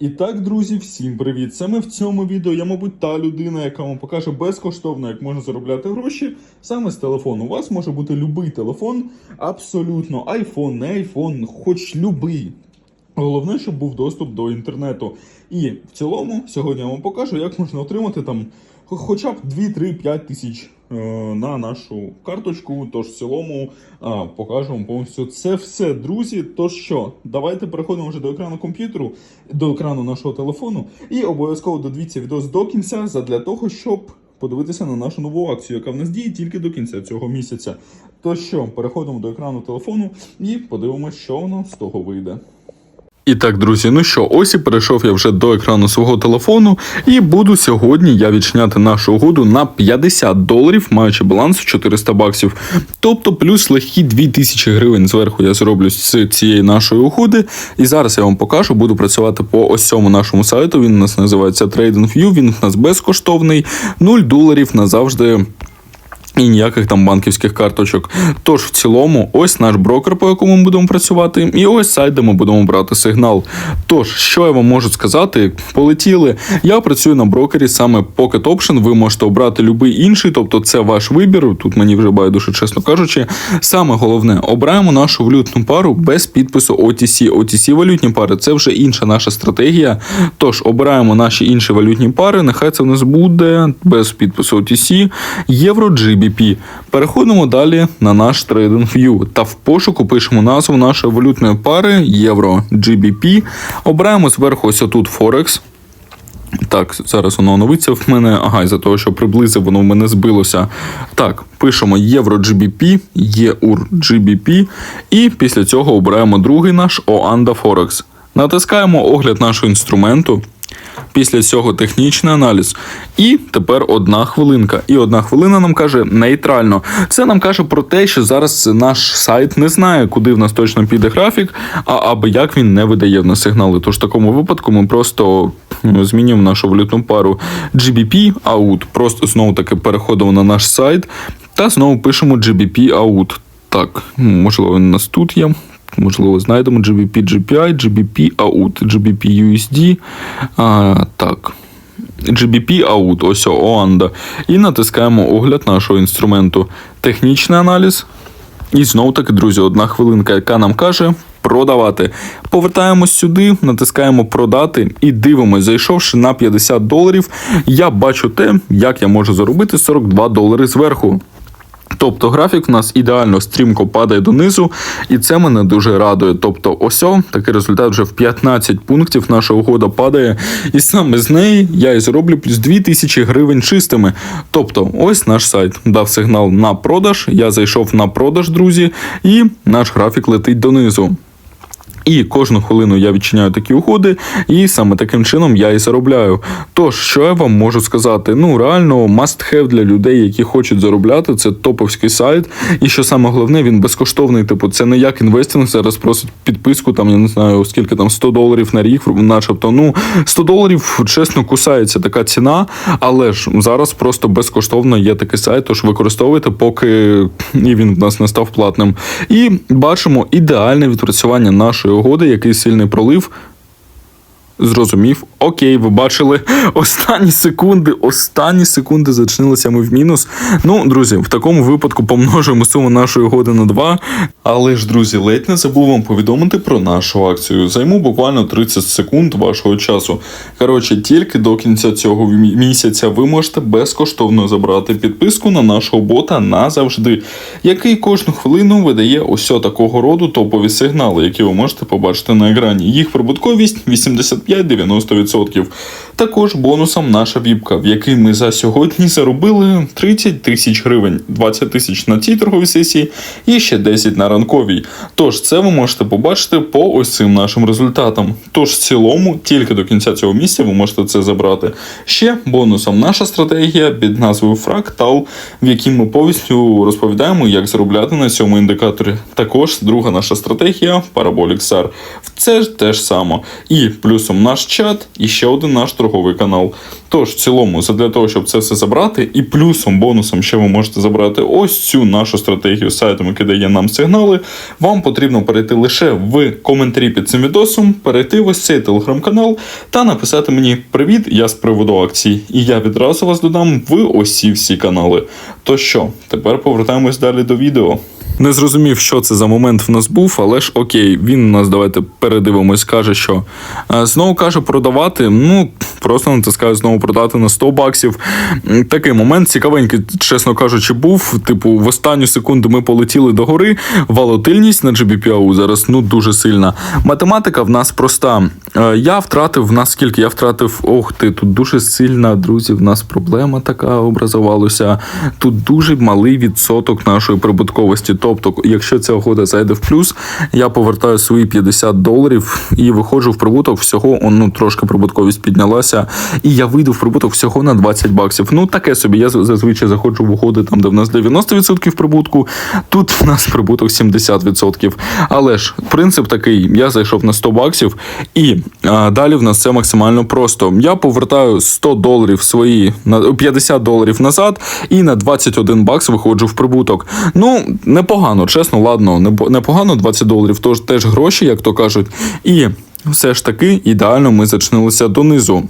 І так, друзі, всім привіт! Саме в цьому відео я, мабуть, та людина, яка вам покаже безкоштовно, як можна заробляти гроші саме з телефону. У вас може бути будь-який телефон, абсолютно айфон, не айфон, хоч любий. Головне, щоб був доступ до інтернету. І в цілому, сьогодні я вам покажу, як можна отримати там хоча б 2-3-5 тисяч е, на нашу карточку. Тож в цілому а, покажу повністю це все, друзі. Тож що, давайте переходимо вже до екрану комп'ютеру, до екрану нашого телефону. І обов'язково додивіться відео до кінця задля того, щоб. Подивитися на нашу нову акцію, яка в нас діє тільки до кінця цього місяця. То що, переходимо до екрану телефону і подивимося, що воно з того вийде. І так, друзі, ну що, ось і перейшов я вже до екрану свого телефону, і буду сьогодні я відчиняти нашу угоду на 50 доларів, маючи баланс 400 баксів. Тобто плюс легкі 2000 гривень зверху я зроблю з цієї нашої угоди. І зараз я вам покажу, буду працювати по ось цьому нашому сайту. Він у нас називається TradingView, він у нас безкоштовний, 0 доларів назавжди. І ніяких там банківських карточок. Тож в цілому, ось наш брокер, по якому ми будемо працювати, і ось сайт, де ми будемо брати сигнал. Тож, що я вам можу сказати, полетіли. Я працюю на брокері саме Pocket Option. Ви можете обрати будь-який інший, тобто це ваш вибір. Тут мені вже байдуже, чесно кажучи. Саме головне, обираємо нашу валютну пару без підпису OTC. OTC валютні пари це вже інша наша стратегія. Тож обираємо наші інші валютні пари. Нехай це в нас буде без підпису OTC, євро GBP. Переходимо далі на наш TradingView та в пошуку пишемо назву нашої валютної пари євро GBP. Обираємо зверху ось отут Forex. Так, зараз воно оновиться в мене. Ага, із-за того, що приблизив, воно в мене збилося. Так, пишемо Євро GBP, ЄУР GBP, і після цього обираємо другий наш Оанда Forex. Натискаємо огляд нашого інструменту. Після цього технічний аналіз. І тепер одна хвилинка. І одна хвилина нам каже нейтрально. Це нам каже про те, що зараз наш сайт не знає, куди в нас точно піде графік, а аби як він не видає в нас сигнали. Тож в такому випадку ми просто ну, змінюємо нашу валютну пару GBP out. Просто знову таки переходимо на наш сайт та знову пишемо GBP out. Так, можливо, він у нас тут є. Можливо, знайдемо GBP GPI, GBP out, GBP USD. А, так. GBP out, ось Оанда. І натискаємо огляд нашого інструменту. Технічний аналіз. І знову таки, друзі, одна хвилинка, яка нам каже. Продавати. Повертаємось сюди, натискаємо продати і дивимось, зайшовши на 50 доларів, я бачу те, як я можу заробити 42 долари зверху. Тобто графік в нас ідеально стрімко падає донизу, і це мене дуже радує. Тобто, ось о, такий результат вже в 15 пунктів наша угода падає. І саме з неї я і зроблю плюс 2000 гривень чистими. Тобто, ось наш сайт дав сигнал на продаж. Я зайшов на продаж, друзі, і наш графік летить донизу. І кожну хвилину я відчиняю такі угоди, і саме таким чином я і заробляю. Тож, що я вам можу сказати? Ну, реально, must have для людей, які хочуть заробляти, це топовський сайт. І що саме головне, він безкоштовний. Типу, це не як інвестинг, зараз просить підписку, там я не знаю, скільки там 100 доларів на рік, начебто. Ну, 100 доларів, чесно, кусається така ціна, але ж зараз просто безкоштовно є такий сайт, тож використовуйте, поки і він в нас не став платним. І бачимо ідеальне відпрацювання нашої угоди, який сильний пролив. Зрозумів, окей, ви бачили останні секунди, останні секунди зачинилися ми в мінус. Ну, друзі, в такому випадку помножуємо суму нашої угоди на 2. Але ж, друзі, ледь не забув вам повідомити про нашу акцію. Займу буквально 30 секунд вашого часу. Коротше, тільки до кінця цього місяця ви можете безкоштовно забрати підписку на нашого бота назавжди, який кожну хвилину видає ось такого роду топові сигнали, які ви можете побачити на екрані. Їх прибутковість 85-90%. Також бонусом наша віпка, в якій ми за сьогодні заробили 30 тисяч гривень, 20 тисяч на цій торговій сесії і ще 10 на ранковій. Тож це ви можете побачити по ось цим нашим результатам. Тож в цілому, тільки до кінця цього місяця ви можете це забрати. Ще бонусом наша стратегія під назвою Фрактал, в якій ми повністю розповідаємо, як заробляти на цьому індикаторі. Також друга наша стратегія Parabolic SAR. Це ж те ж саме. І плюсом наш чат, і ще один наш торговий канал. Тож, в цілому, для того, щоб це все забрати, і плюсом, бонусом ще ви можете забрати ось цю нашу стратегію з сайтом, який дає нам сигнали. Вам потрібно перейти лише в коментарі під цим відосом, перейти в ось цей телеграм-канал та написати мені Привіт, я з приводу акцій. І я відразу вас додам в ці всі канали. То що, тепер повертаємось далі до відео. Не зрозумів, що це за момент в нас був, але ж окей, він у нас давайте передивимось, каже, що е, знову каже продавати. Ну просто натискаю знову продати на 100 баксів. Такий момент цікавенький, чесно кажучи, був. Типу, в останню секунду ми полетіли до гори. Волатильність на GBPAU зараз ну дуже сильна. Математика в нас проста. Е, Я втратив в нас скільки? Я втратив. Ох ти, тут дуже сильна, друзі. В нас проблема така образувалася. Тут дуже малий відсоток нашої прибутковості. Тобто, якщо ця угода зайде в плюс, я повертаю свої 50 доларів і виходжу в прибуток всього. Ну трошки прибутковість піднялася, і я вийду в прибуток всього на 20 баксів. Ну таке собі. Я зазвичай заходжу в угоди там, де в нас 90% прибутку. Тут в нас прибуток 70%. Але ж принцип такий: я зайшов на 100 баксів, і а, далі в нас це максимально просто. Я повертаю 100 доларів свої на 50 доларів назад, і на 21 бакс виходжу в прибуток. Ну непогано, чесно, ладно, непогано 20 доларів. Тож теж гроші, як то кажуть. І все ж таки ідеально ми зачинилися донизу.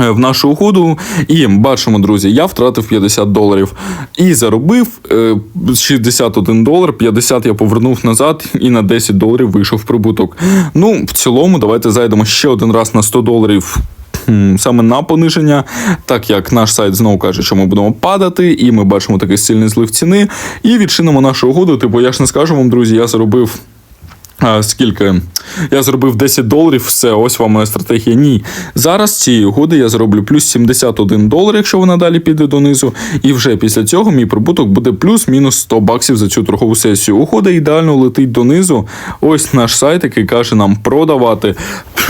Е, В нашу угоду, і бачимо, друзі, я втратив 50 доларів і заробив е, 61 долар, 50 я повернув назад і на 10 доларів вийшов прибуток. Ну, в цілому, давайте зайдемо ще один раз на 100 доларів. Саме на пониження, так як наш сайт знову каже, що ми будемо падати, і ми бачимо такий сильний злив ціни, і відчинимо нашу угоду. Типу, я ж не скажу вам, друзі, я заробив а, скільки? Я зробив 10 доларів, все, ось вам моя стратегія. Ні. Зараз цієї угоди я зароблю плюс 71 долар, якщо вона далі піде донизу. І вже після цього мій прибуток буде плюс-мінус 100 баксів за цю торгову сесію. Угода ідеально летить донизу. Ось наш сайт, який каже нам продавати.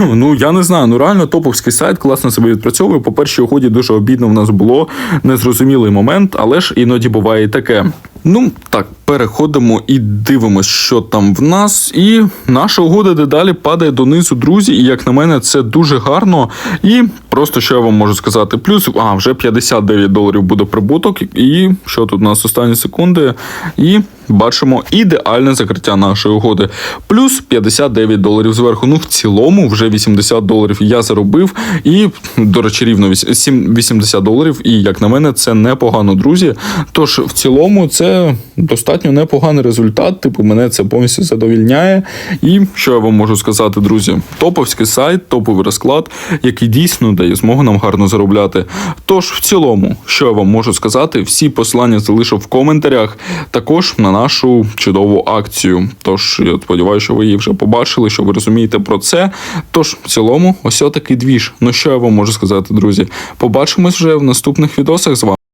Ну я не знаю, ну реально топовський сайт, класно себе відпрацьовує. По першій угоді дуже обідно в нас було незрозумілий момент, але ж іноді буває і таке. Ну так, переходимо і дивимося, що там в нас. І наша угода дедалі падає донизу, друзі. І як на мене, це дуже гарно. І просто що я вам можу сказати: плюс, а вже 59 доларів буде прибуток. І що тут у нас останні секунди? І бачимо ідеальне закриття нашої угоди. Плюс 59 доларів зверху. Ну, в цілому, вже 80 доларів я заробив. І, до речі, рівно 80 доларів. І як на мене, це непогано, друзі. Тож, в цілому, це достатньо непоганий результат. Типу, мене це повністю задовільняє. І що я вам можу сказати, друзі? Топовський сайт, топовий розклад, який дійсно дає змогу нам гарно заробляти. Тож, в цілому, що я вам можу сказати, всі посилання залишу в коментарях. Також на нашу чудову акцію. Тож я сподіваюся, що ви її вже побачили, що ви розумієте про це. Тож, в цілому, ось такий двіж. Ну що я вам можу сказати, друзі? Побачимось вже в наступних відосах з вами.